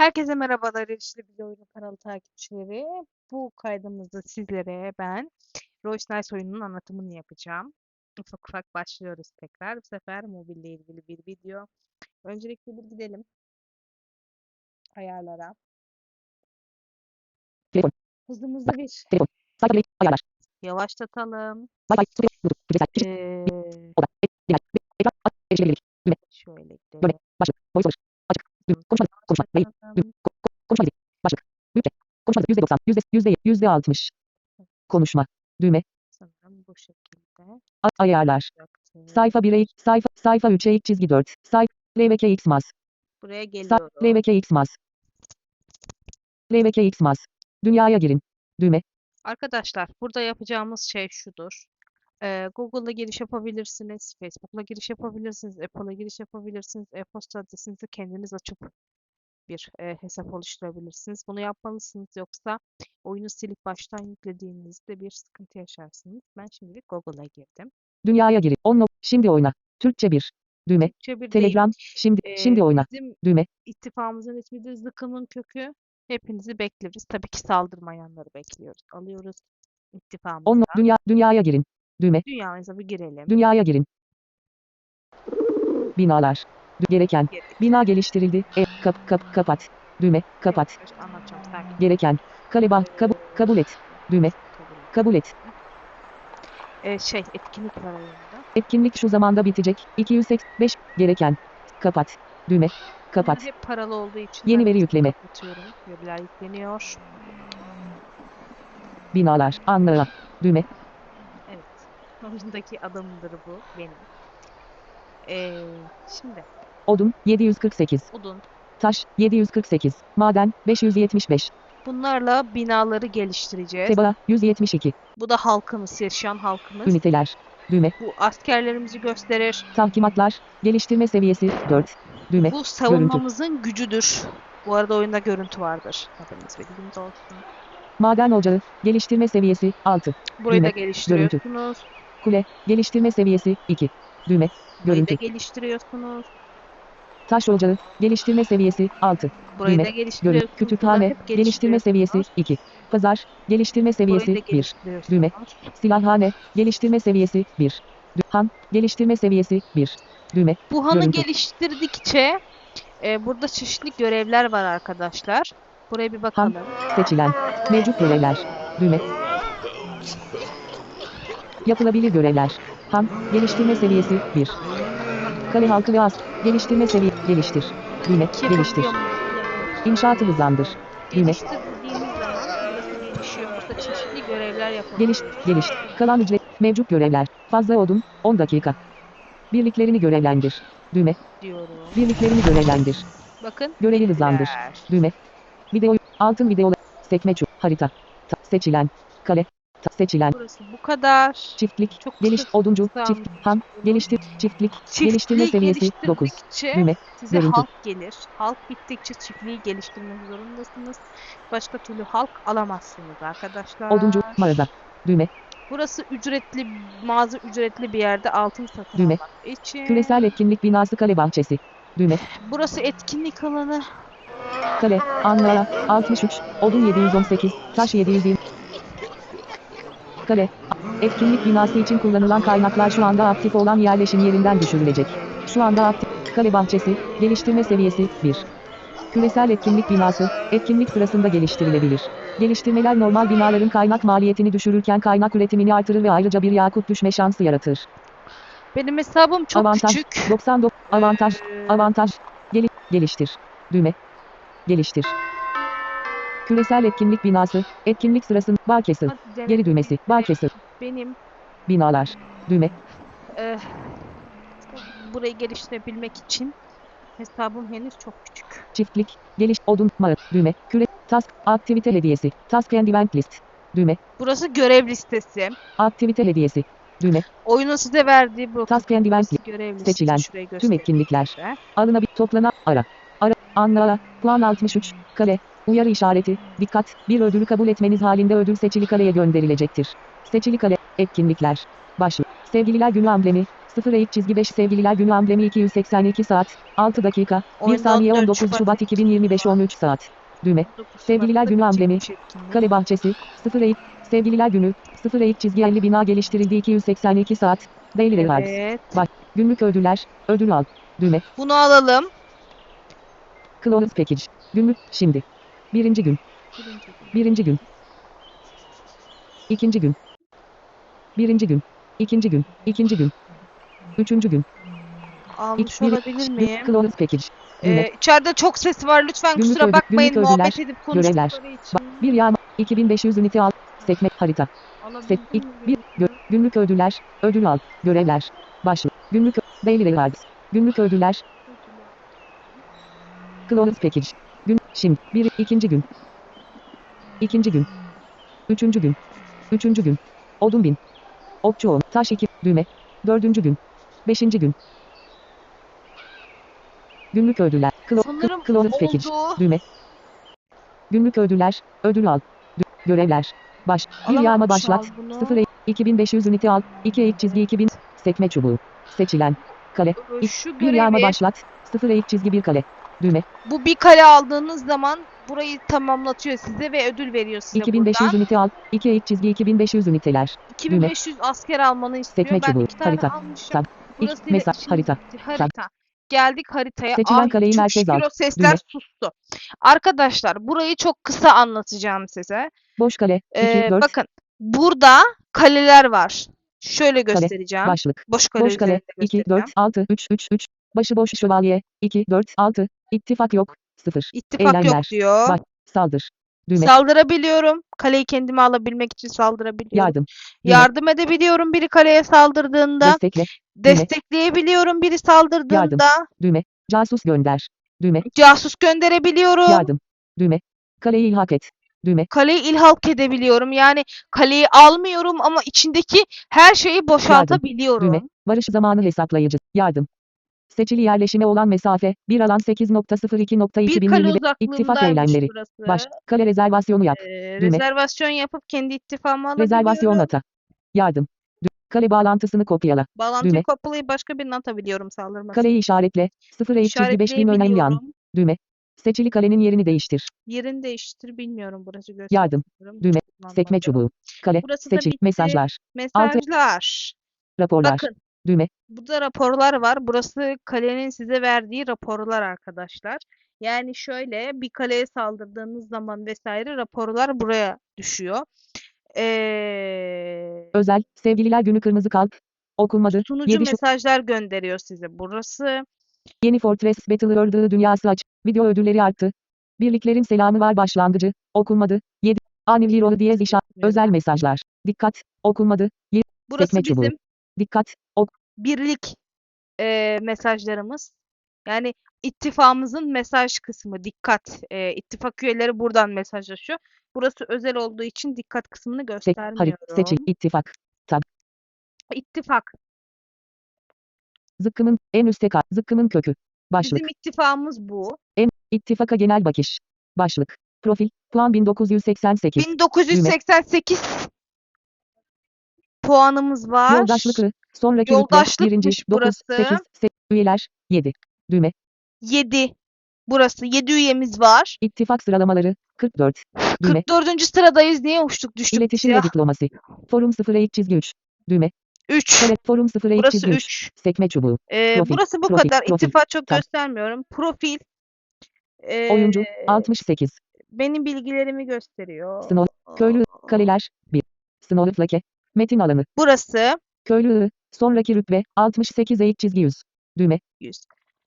Herkese merhabalar Erişli Bir Oyunu kanalı takipçileri. Bu kaydımızda sizlere ben Royce Nice oyununun anlatımını yapacağım. Ufak ufak başlıyoruz tekrar. Bu sefer mobille ilgili bir video. Öncelikle bir gidelim ayarlara. Hızımızı bir yavaşlatalım. Ee, şöyle gidelim. Açık. Konuşma. Mail. Konuşma dili. Başlık. Mute. Konuşma. Yüzde doksan. Yüzde. Yüzde. Yüzde altmış. Konuşma. Düğme. Sanırım bu şekilde. Ayarlar. Sayfa 1'e ilk. Sayfa. Sayfa 3'e ilk çizgi 4. Sayfa. LVK Xmaz. Buraya Sa- geliyorum. LVK Xmaz. LVK Xmaz. Dünyaya girin. Düğme. Arkadaşlar burada yapacağımız şey şudur. Ee, giriş yapabilirsiniz, Facebook'la giriş yapabilirsiniz, Apple'a giriş yapabilirsiniz, e-posta adresinizi kendiniz açıp bir e, hesap oluşturabilirsiniz. Bunu yapmalısınız yoksa oyunu silip baştan yüklediğinizde bir sıkıntı yaşarsınız. Ben şimdilik Google'a girdim. Dünyaya girin. 10. Şimdi oyna. Türkçe 1. Düğme. Türkçe bir değil. Telegram. Şimdi. Ee, Şimdi oyna. Bizim Düğme. ittifakımızın ismidir Zıkkımın Kökü. Hepinizi bekleriz. Tabii ki saldırmayanları bekliyoruz. Alıyoruz 10. ittifakımıza. Dünya. Dünyaya girin. Düğme. Dünyamıza bir girelim. Dünyaya girin. Binalar. Gereken. Bina geliştirildi. E, kap, kap, kapat. Düğme. Kapat. Gereken. Kaleba. Kabul, kabul et. Düğme. Kabul et. Ee, şey etkinlik var oyunda. Etkinlik şu zamanda bitecek. 285. Gereken. Kapat. Düğme. Kapat. Bunlar hep paralı olduğu için Yeni veri yükleme. Veriler yükleniyor. Binalar. Anlığa. Düğme. Evet. Oyundaki adamdır bu benim. Ee, şimdi Odun. 748. odun. Taş. 748. Maden. 575. Bunlarla binaları geliştireceğiz. Teba. 172. Bu da halkımız, yaşayan halkımız. Üniteler. Düğme. Bu askerlerimizi gösterir. Tahkimatlar. Geliştirme seviyesi 4. Düğme. Bu savunmamızın gücüdür. Bu arada oyunda görüntü vardır. Haberiniz bilginiz olsun. Maden ocağı. Geliştirme seviyesi 6. Burayı da Düğme, geliştiriyorsunuz. Kule. Geliştirme seviyesi 2. Düğme. Burayı da Görüntü. geliştiriyorsunuz. Taş ocağı. Geliştirme seviyesi 6. Burayı Düğme, da geliştiriyorsunuz. Görüntü. Kütüphane. Geliştirme seviyesi geliştiriyorsunuz. 2. Pazar. Geliştirme seviyesi Burayı da 1. geliştiriyorsunuz. Düğme. Silahhane. Geliştirme seviyesi 1. Han. Geliştirme seviyesi 1. Düğme. Bu hanı Görüntü. geliştirdikçe e, burada çeşitli görevler var arkadaşlar. Buraya bir bakalım. Seçilen. Mevcut görevler. Düğme. Yapılabilir görevler. Han. Geliştirme seviyesi 1. Kale halkı ve az. Geliştirme seviye. Geliştir. Düğme. Yapabiliyor Geliştir. İnşaatı hızlandır. Gelişiyor. Burada çeşitli görevler yapılıyor. Geliş. Geliş. Kalan ücret. Mevcut görevler. Fazla odun. 10 dakika. Birliklerini görevlendir. Düğme. diyorum. Birliklerini görevlendir. Bakın. Görevi hızlandır. Düğme. Video. Altın video. Sekme çu. Harita. Ta- seçilen. Kale. Seçilen. Burası bu kadar. Çiftlik. Çok Geliş. Oduncu. Çift. Han. Geliştir. Çiftlik. Geliştirme Çiftliği seviyesi 9. geliştirdikçe Düğme. Size Görüntü. halk gelir. Halk bittikçe çiftliği geliştirmek zorundasınız. Başka türlü halk alamazsınız arkadaşlar. Oduncu. Mağaza. Düğme. Burası ücretli, mağaza ücretli bir yerde altın satın Düğme. almak için. Küresel etkinlik binası kale bahçesi. Düğme. Burası etkinlik alanı. Kale. Anlara. 63. Odun 718. Taş 720. Kale. Etkinlik binası için kullanılan kaynaklar şu anda aktif olan yerleşim yerinden düşürülecek. Şu anda aktif. Kale bahçesi. Geliştirme seviyesi 1. Küresel etkinlik binası. Etkinlik sırasında geliştirilebilir. Geliştirmeler normal binaların kaynak maliyetini düşürürken kaynak üretimini artırır ve ayrıca bir yakut düşme şansı yaratır. Benim hesabım çok Avantaj. küçük. 99. Avantaj. Avantaj. Geli geliştir. Düğme. Geliştir. Küresel etkinlik binası. Etkinlik hadi deneyelim. Geri düğmesi. Barkesir. Benim Binalar. Düğme. eh, burayı geliştirebilmek için hesabım henüz çok küçük. Çiftlik. Geliş. Odun. Mağır. Düğme. Küre. Task. Aktivite hediyesi. Task and event list. Düğme. Burası görev listesi. Aktivite hediyesi. Düğme. Oyunun size verdiği bu Task and event görev listesi. Seçilen. Tüm etkinlikler. Alına bir toplana. Ara. Ara. Anla. Puan 63. Kale. Uyarı işareti. Dikkat. Bir ödülü kabul etmeniz halinde ödül seçili kaleye gönderilecektir. Seçili kale. Etkinlikler. Başlık. Sevgililer günü amblemi. 0 eğik çizgi 5 sevgililer günü amblemi 282 saat 6 dakika 1 Oyunda saniye 14 19 Şubat Şubat 2025 13 saat. Düğme. 19 Sevgililer günü amblemi. Kale bahçesi 0 eğik sevgililer günü 0 eğik çizgi 50 bina geliştirildi 282 saat. Daily rewards. Evet. Bak. Günlük ödüller. Ödül al. Düğme. Bunu alalım. Close package. Günlük. Şimdi. Birinci gün. Birinci gün. İkinci gün. Birinci gün. İkinci gün. İkinci gün. Üçüncü gün. Almış bir- olabilir miyim? Close package. Ee, içeride çok ses var. Lütfen Günlük kusura ödül- bakmayın. günlük Muhabbet ödüller, edip konuştukları için. Bak, bir yağma. 2500 ünite al. Sekme. Harita. Set. Mi bir. Gö, günlük ödüller. Ödül al. Görevler. Başlık. Günlük. Daily rewards. Günlük ödüller. Close package. Şimdi. Bir. ikinci gün. İkinci gün. Üçüncü gün. Üçüncü gün. Odun bin. Okçu on. Taş iki. Düğme. Dördüncü gün. Beşinci gün. Günlük ödüller. Klo, Sanırım close package. Düğme. Günlük ödüller. Ödül al. Dü- görevler. Baş. Bir yağma başlat. al bunu. 0 2500 ünite al. 2 eğik çizgi 2000. Sekme çubuğu. Seçilen. Kale. Şu Bir yağma başlat. 0 eğik çizgi bir kale. Düğme. bu bir kale aldığınız zaman burayı tamamlatıyor size ve ödül veriyor size 2500 buradan. ünite al. 2 eğik çizgi 2500 üniteler. 2500 asker almanı istiyor. Sekme ben çubuğu, iki tane harita, almışım. tab, İlk mesaj işimiz harita. Harita. Geldik haritaya. Seçilen Ay, kaleyi merkez al. sesler Düğme. sustu. Arkadaşlar burayı çok kısa anlatacağım size. Boş kale. 2 Ee, 4 bakın burada kaleler var. Şöyle göstereceğim. başlık. Boş kale Boş kale. üzerinde 2 4 göstereceğim. 6 3 3 3. Başıboş şövalye. 2 4 6. İttifak yok. 0. İttifak yok eylemler. diyor. Bak, Saldır. Düğme. Saldırabiliyorum. Kaleyi kendime alabilmek için saldırabiliyorum. Yardım. Düğme. Yardım edebiliyorum biri kaleye saldırdığında. Destekle. Destekleyebiliyorum biri saldırdığında. Düğme. Casus gönder. Düğme. Casus gönderebiliyorum. Yardım. Düğme. Kaleyi ilhak et. Düğme. Kaleyi ilhalk edebiliyorum. Yani kaleyi almıyorum ama içindeki her şeyi boşaltabiliyorum. Düğme. Varış zamanı hesaplayıcı. Yardım. Seçili yerleşime olan mesafe. Bir alan 8.02.2025. Bir kale İttifak uzaklığındaymış eylemleri. burası. Baş. Kale rezervasyonu yap. Ee, Düğme. rezervasyon yapıp kendi ittifamı alabiliyorum. Rezervasyon ata. Yardım. Kale bağlantısını kopyala. Bağlantıyı Düğme. kopyalayıp başka birine atabiliyorum saldırması. Kaleyi işaretle. 0 eğik çizgi 5000 önem yan. Düğme. Seçili kalenin yerini değiştir. Yerini değiştir bilmiyorum burası gösteriyorum. Yardım. Düğme. Sekme çubuğu. Kale. Burası Seçil. Mesajlar. Mesajlar. Raporlar. Bakın Düğme. burada raporlar var. Burası kalenin size verdiği raporlar arkadaşlar. Yani şöyle bir kaleye saldırdığınız zaman vesaire raporlar buraya düşüyor. Ee, Özel. Sevgililer günü kırmızı kalp. Okunmadı. sunucu 7 Şubat. mesajlar gönderiyor size. Burası Yeni Fortress Battle dünyası aç. Video ödülleri arttı. Birliklerin selamı var başlangıcı. Okunmadı. 7. Ani Hero diyez işaret. Özel mesajlar. Dikkat. Okunmadı. Ye- burası Sekme çubuğu. Dikkat. Ok. birlik e, mesajlarımız. Yani ittifamızın mesaj kısmı dikkat. E, ittifak üyeleri buradan mesajlaşıyor. Burası özel olduğu için dikkat kısmını göstermiyorum. Harita. Seçil. ittifak. İttifak. Zıkkımın. En üstte kal. Zıkkımın kökü. Başlık. Bizim ittifamız bu. İttifaka genel bakış. Başlık. Profil. Puan 1988. 1988 puanımız var. Yoldaşlıklı. Sonraki rütbe. Yoldaşlıkmış Birinci. 9. burası. 8. Üyeler. 7. Düğme. 7. Burası 7 üyemiz var. İttifak sıralamaları. 44. Düğme. 44. sıradayız. Niye uçtuk düştük İletişim ya? ve diplomasi. Forum 0 eğik çizgi 3. Düğme. 3. Tele, forum 0 eğik Burası çizgi 3. 3. Sekme çubuğu. Ee, Profil, burası bu profil, kadar. profil. İttifak çok Tab. göstermiyorum. Profil. Oyuncu. ee, 68. Benim bilgilerimi gösteriyor. Sınov. Köylü. Kaleler. 1. Sınavı flake. Metin alanı. Burası Köylü. Sonraki rütbe. 68 eğik çizgi 100. Düğme. 100.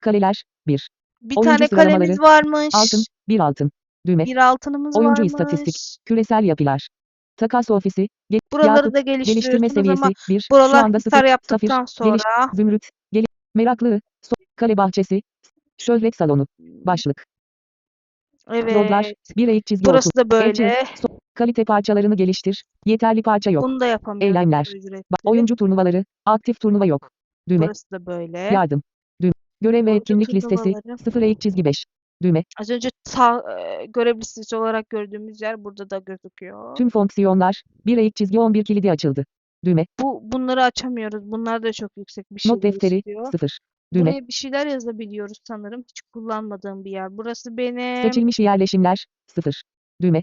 Kaleler. 1. Bir Oyuncu tane kalemiz varmış. Altın. 1 altın. Düğme. Bir altınımız Oyuncu varmış. istatistik. Küresel yapılar. Takas ofisi. Ge- Buraları Yakup, da Geliştirme seviyesi ama 1. Şu buralar anda hisar 0. yaptıktan Safir. Geliş. sonra Zümrüt. Geli. Meraklı. So- kale bahçesi. Şöhret salonu. Başlık. Evet. 1 eğik çizgi Burası oku. da böyle. Elçi. So- kalite parçalarını geliştir. Yeterli parça yok. Bunu da yapamıyorum. Eylemler. oyuncu turnuvaları. Aktif turnuva yok. Düğme. Burası da böyle. Yardım. Düğme. Görev ve etkinlik listesi. turnuvaları. 0 eğik çizgi 5. Düğme. Az önce sağ, e, görev listesi olarak gördüğümüz yer burada da gözüküyor. Tüm fonksiyonlar. 1 eğik çizgi 11 kilidi açıldı. Düğme. Bu bunları açamıyoruz. Bunlar da çok yüksek bir şey Not defteri. istiyor. 0. Düğme. Buraya bir şeyler yazabiliyoruz sanırım. Hiç kullanmadığım bir yer. Burası benim. Seçilmiş yerleşimler. 0. Düğme.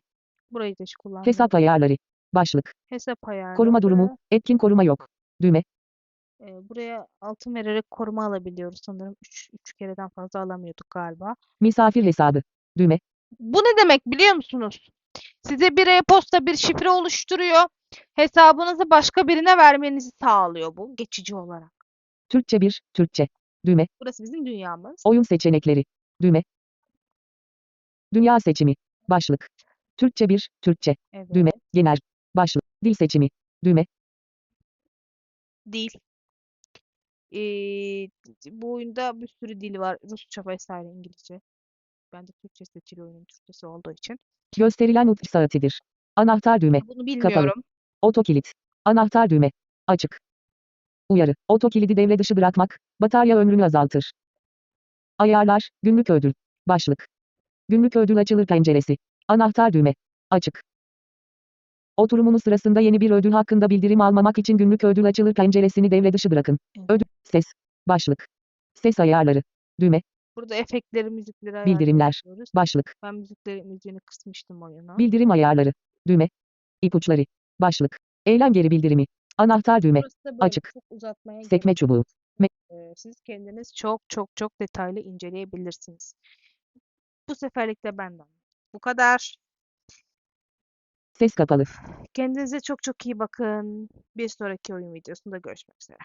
Burayı da hiç kullanmadım. Hesap ayarları. Başlık. Hesap ayarları. Koruma durumu. Etkin koruma yok. Düğme. Ee, buraya altın vererek koruma alabiliyoruz sanırım. 3 3 kereden fazla alamıyorduk galiba. Misafir hesabı. Düğme. Bu ne demek biliyor musunuz? Size bir e-posta bir şifre oluşturuyor. Hesabınızı başka birine vermenizi sağlıyor bu geçici olarak. Türkçe 1. Türkçe. Düğme. Burası bizim dünyamız. Oyun seçenekleri. Düğme. Dünya seçimi. Başlık. Türkçe 1. Türkçe. Evet. Düğme. Genel. Başlık. Dil seçimi. Düğme. Dil. Ee, bu oyunda bir sürü dil var. Rusça vesaire İngilizce. Ben de Türkçe seçili oyunun Türkçesi olduğu için. Gösterilen uç saatidir. Anahtar düğme. Bunu bilmiyorum. Otokilit. Anahtar düğme. Açık. Uyarı. Otokilidi devre dışı bırakmak, batarya ömrünü azaltır. Ayarlar, günlük ödül. Başlık. Günlük ödül açılır penceresi. Anahtar düğme. Açık. Oturumunuz sırasında yeni bir ödül hakkında bildirim almamak için günlük ödül açılır penceresini devre dışı bırakın. Ödül. Ses. Başlık. Ses ayarları. Düğme. Burada efektleri, müzikleri Bildirimler. ayarlayabiliyoruz. Başlık. Ben müzikleri, müziğini kısmıştım oyuna. Bildirim ayarları. Düğme. İpuçları. Başlık. Eylem geri bildirimi. Anahtar düğme. Burası Açık. uzatmaya Sekme çubuğu. Ee, siz kendiniz çok çok çok detaylı inceleyebilirsiniz. Bu seferlik de benden. Bu kadar. Ses kapalı. Kendinize çok çok iyi bakın. Bir sonraki oyun videosunda görüşmek üzere.